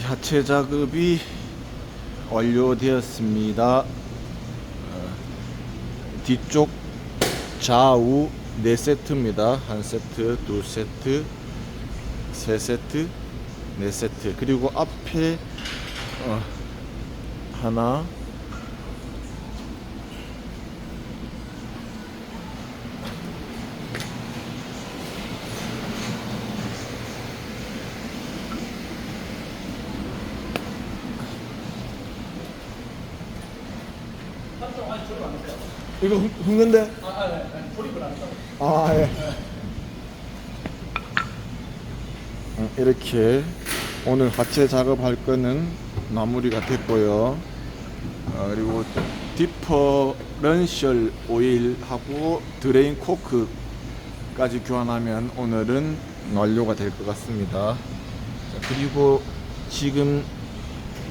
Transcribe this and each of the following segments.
하체 작업이 완료되었습니다. 어, 뒤쪽 좌우 네 세트입니다. 한 세트, 두 세트, 세 세트, 네 세트. 그리고 앞에 어, 하나, 이거 흠- 흠근데? 아, 아, 네. 조립을 안 했어. 아, 예. 음, 이렇게 오늘 하체 작업할 거는 마무리가 됐고요. 어, 그리고 디퍼런셜 오일하고 드레인 코크까지 교환하면 오늘은 완료가 될 것 같습니다. 자, 그리고 지금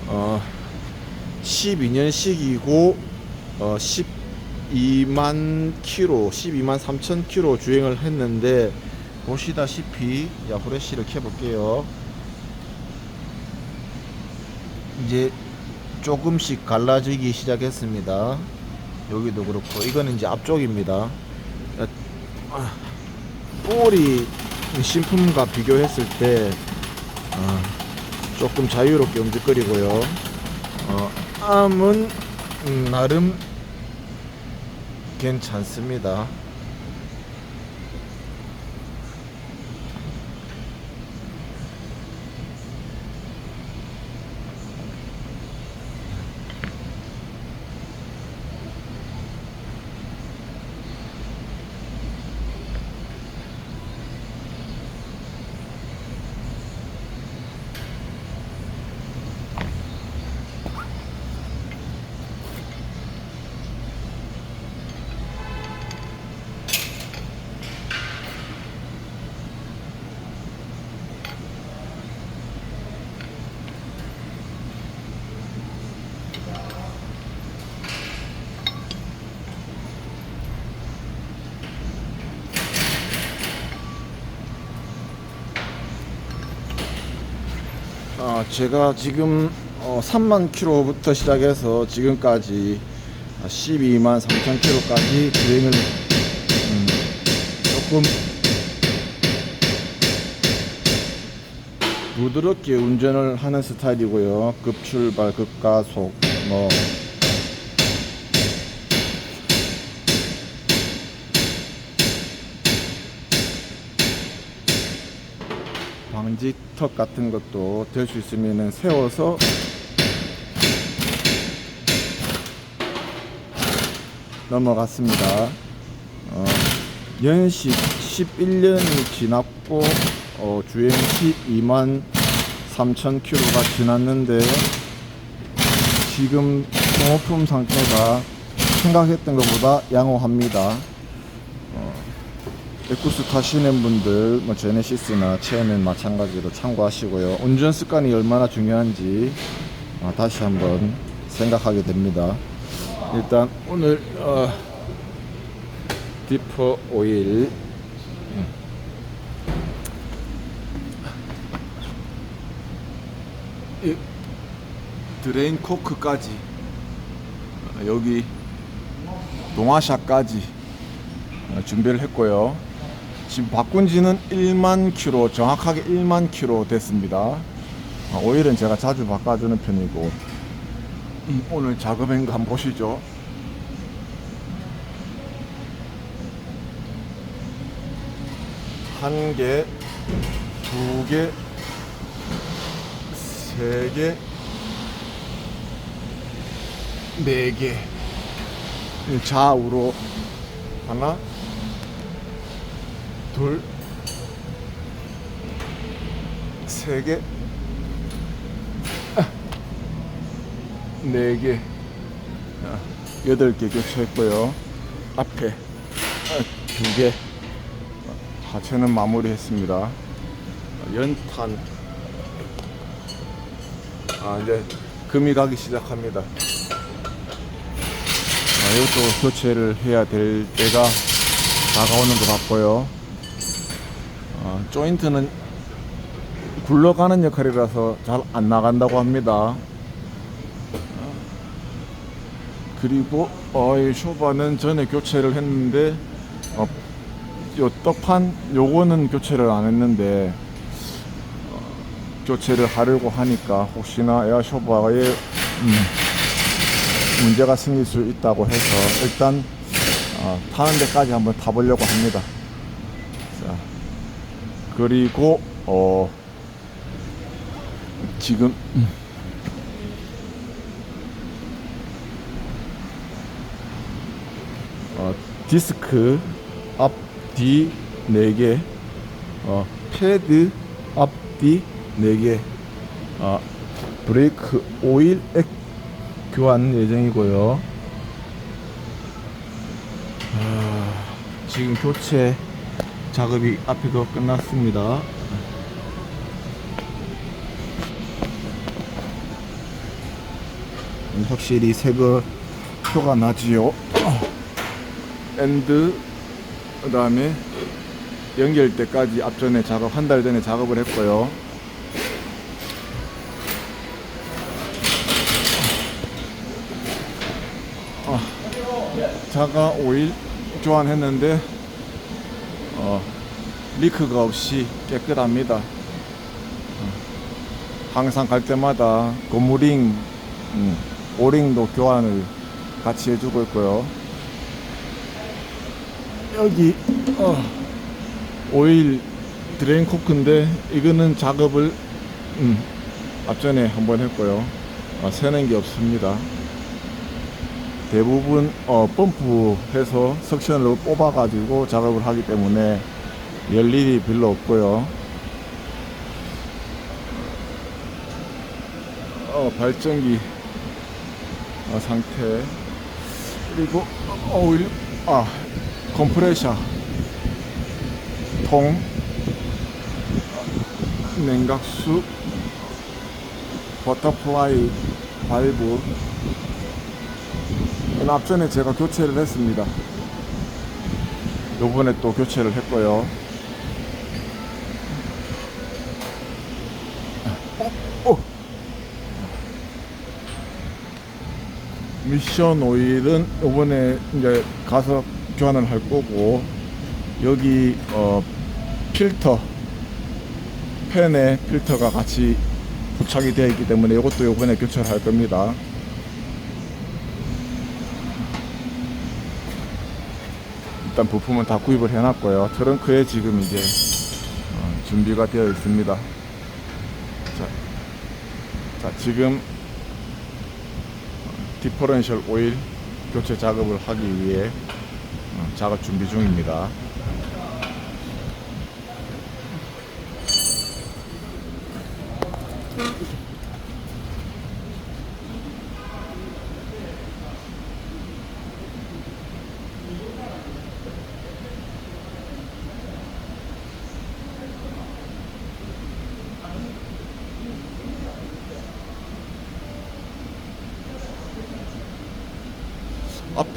어, 12년식이고 어, 12만 킬로, 12만 3천 킬로 주행을 했는데 보시다시피 야 후레쉬를 켜볼게요. 이제 조금씩 갈라지기 시작했습니다. 여기도 그렇고 이거는 이제 앞쪽입니다. 볼이 신품과 비교했을 때 아, 조금 자유롭게 움직거리고요. 어, 암은 음, 나름 괜찮습니다. 어, 제가 지금 어, 3만 킬로부터 시작해서 지금까지 12만 3천 킬로까지 주행을 음, 조금 부드럽게 운전을 하는 스타일이고요. 급출발, 급가속, 뭐 방지턱 같은 것도 될 수 있으면 세워서 넘어갔습니다. 어, 연식 11년이 지났고 어, 주행 12만 3천 킬로가 지났는데 지금 소모품 상태가 생각했던 것보다 양호합니다. 에쿠스 타시는 분들, 뭐 제네시스나 체험엔 마찬가지로 참고하시고요. 운전 습관이 얼마나 중요한지 아, 다시 한번 생각하게 됩니다. 일단 오늘 어, 디퍼 오일 음. 이 드레인 코크까지 어, 여기 동아샤까지 어, 준비를 했고요. 지금 바꾼 지는 1만 킬로, 정확하게 1만 킬로 됐습니다. 어, 오일은 제가 자주 바꿔주는 편이고, 음, 오늘 거 한번 보시죠. 한 개, 두 개, 세 개, 네 개. 좌우로 하나, 둘, 세 개, 아, 네 개, 아, 여덟 개 교체했고요. 앞에 아, 두 개, 하체는 마무리했습니다. 연탄, 아 이제 금이 가기 시작합니다. 아, 이것도 교체를 해야 될 때가 다가오는 것 같고요. 어, 조인트는 굴러가는 역할이라서 잘 안 나간다고 합니다. 그리고 어, 이 쇼바는 전에 교체를 했는데 어, 요 떡판 요거는 교체를 안 했는데 어, 교체를 하려고 하니까 혹시나 에어 쇼바에 음, 문제가 생길 수 있다고 해서 일단 어, 타는 데까지 한번 타보려고 합니다. 자, 그리고 어, 지금 음. 어, 디스크 앞뒤 4개 어, 패드 앞뒤 4개 어, 브레이크 오일 액 교환 예정이고요 아, 지금 교체 작업이 앞에도 끝났습니다. 음, 확실히 새거 표가 나지요. 엔드 그 다음에 연결 때까지 앞전에 작업 한 달 전에 작업을 했고요. 아, 자가 오일 교환했는데 어, 리크가 없이 깨끗합니다. 어, 항상 갈 때마다 고무링 음, 오링도 교환을 같이 해주고 있고요. 여기 어, 오일 드레인 코크인데 이거는 작업을 음, 앞전에 한번 했고요. 어, 새는 게 없습니다 대부분 어, 펌프해서 석션으로 뽑아 가지고 작업을 하기 때문에 열 일이 별로 없고요. 어, 발전기 어, 상태. 그리고 오일 아 컴프레셔. 통. 냉각수. 버터플라이 발브 앞전에 제가 교체를 했습니다. 요번에 또 교체를 했고요. 어, 어. 미션 오일은 요번에 이제 가서 교환을 할 거고 여기 어 필터 팬에 필터가 같이 부착이 되어 있기 때문에 이것도 요번에 교체를 할 겁니다 일단 부품은 다 구입을 해놨고요 트렁크에 지금 이제 어, 준비가 되어 있습니다 자, 자 지금 디퍼런셜 오일 교체 작업을 하기 위해 어, 작업 준비 중입니다.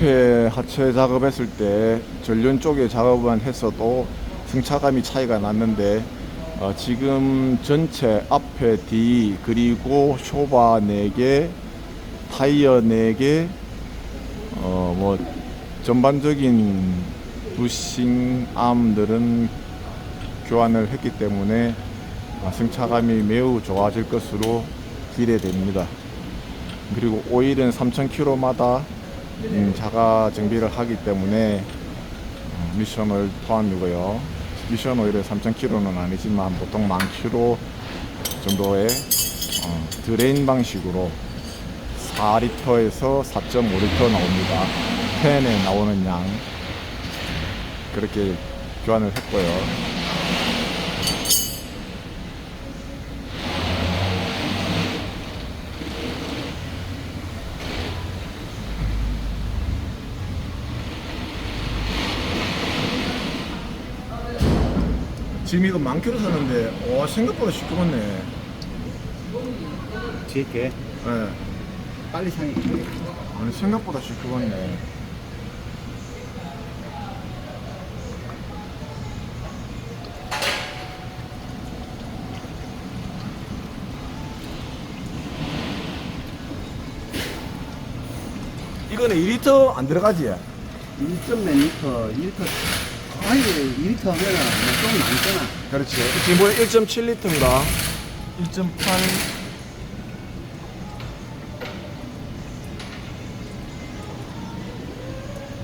앞에 하체 작업했을 때 전륜 쪽에 작업만 했어도 승차감이 차이가 났는데 어, 지금 전체 앞에 뒤 그리고 쇼바 4개 타이어 4개 어, 뭐 전반적인 부싱 암들은 교환을 했기 때문에 아, 승차감이 매우 좋아질 것으로 기대됩니다. 그리고 오일은 3,000km마다 음, 자가 정비를 하기 때문에 어, 미션을 포함이고요. 미션 오일은 3,000km는 아니지만 보통 10,000km 정도의 어, 드레인 방식으로 4리터에서 4.5리터 나옵니다. 팬에 나오는 양 그렇게 교환을 했고요. 지금 이거 만 킬로 샀는데 와 생각보다 쉽게 봤네. 뒤에 게 예. 빨리 상해. 아니 생각보다 쉽게 봤네. 이거는 2리터 안 들어가지? 1.4리터, 1리터 아니, 2리터 하면은 좀 많잖아. 그렇지. 지금 뭐 1.7리터인가? 1.8.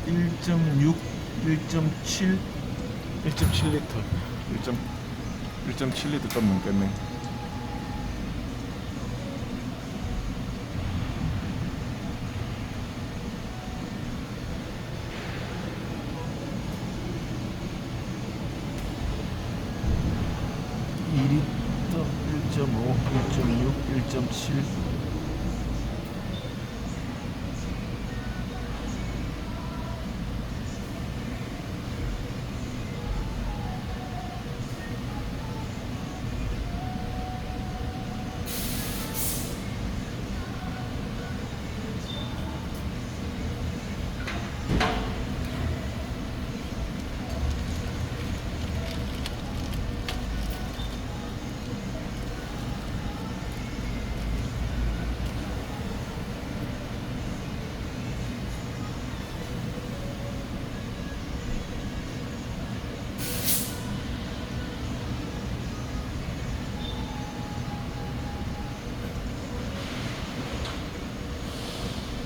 (1.6) (1.7) (1.7리터) (1. 1.7리터) 좀 넘겠네 Görüşürüz.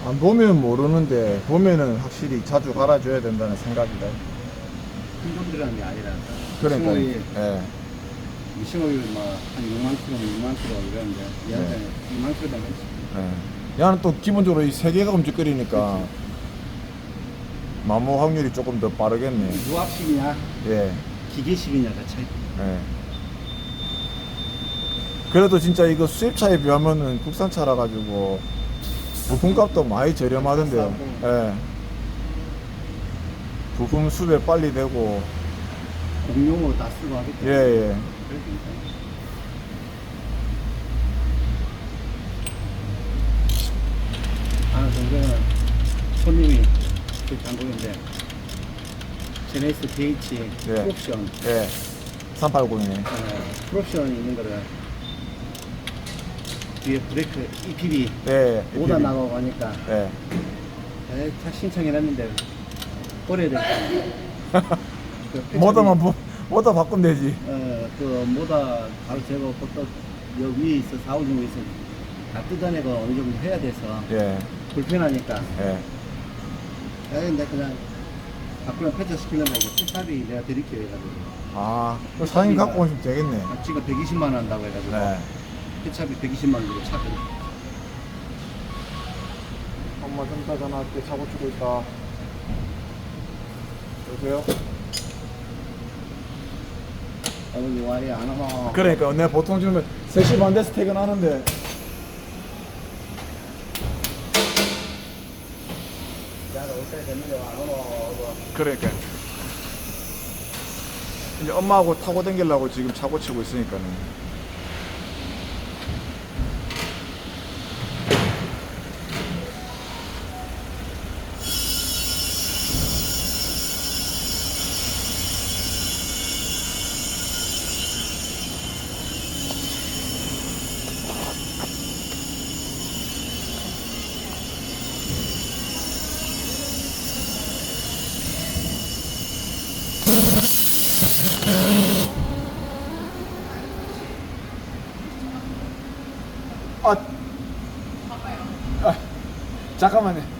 안 보면 모르는데 보면은 확실히 자주 갈아줘야 된다는 생각이다. 큰 돈들이라는 게 아니라. 그러니까 예. 싱어일 뭐한 6만 킬로, 6만 킬로 이러는데, 얘한테 네. 2만 킬로 되면 예. 야는 또 기본적으로 이 세 개가 움직거리니까 마모 확률이 조금 더 빠르겠네. 유압식이냐, 예. 기계식이냐가 차이. 예. 그래도 진짜 이거 수입차에 비하면은 국산차라 가지고 부품값도 많이 저렴하던데요. 예. 부품 수배 빨리 되고 공용으로 다 쓰고 하기 예 때문에. 예. 그래도 괜찮아. 아, 동생은 손님이 그 장군인데, 제네시스 DH 예. 프로옵션, 예. 380이네. 어, 프로옵션 있는 거를 뒤에 브레이크 EPB 예. 오다 나가고 하니까 예. 에, 차 신청해놨는데 그 모더만 부- 모더 바꾸면 되지. 어, 그 모다 바로 제거하고 또 여기 위에 있어 사오중 위에 있어 다 뜯어내고 어느 정도 해야 돼서 예. 불편하니까 예. 에이 내 그냥 바꾸면 폐차 시키려면 이제 폐차비 내가 드릴게요 해가지고 아, 그럼 사장님 갖고 오시면 되겠네. 아, 지금 120만 원 한다고 해가지고 네. 폐차비 120만 원 주고 차 드릴게요 엄마 좀 이따 전화할게. 차 고치고 있다. 여보세요? 아버지 와이 안 와봐 그러니까 내가 보통 지금 3시 반 돼서 퇴근하는데 내가 올때 됐는데 안 와봐 그러니까 이제 엄마하고 타고 댕기려고 지금 차 고치고 있으니까는 아, 아 잠깐만요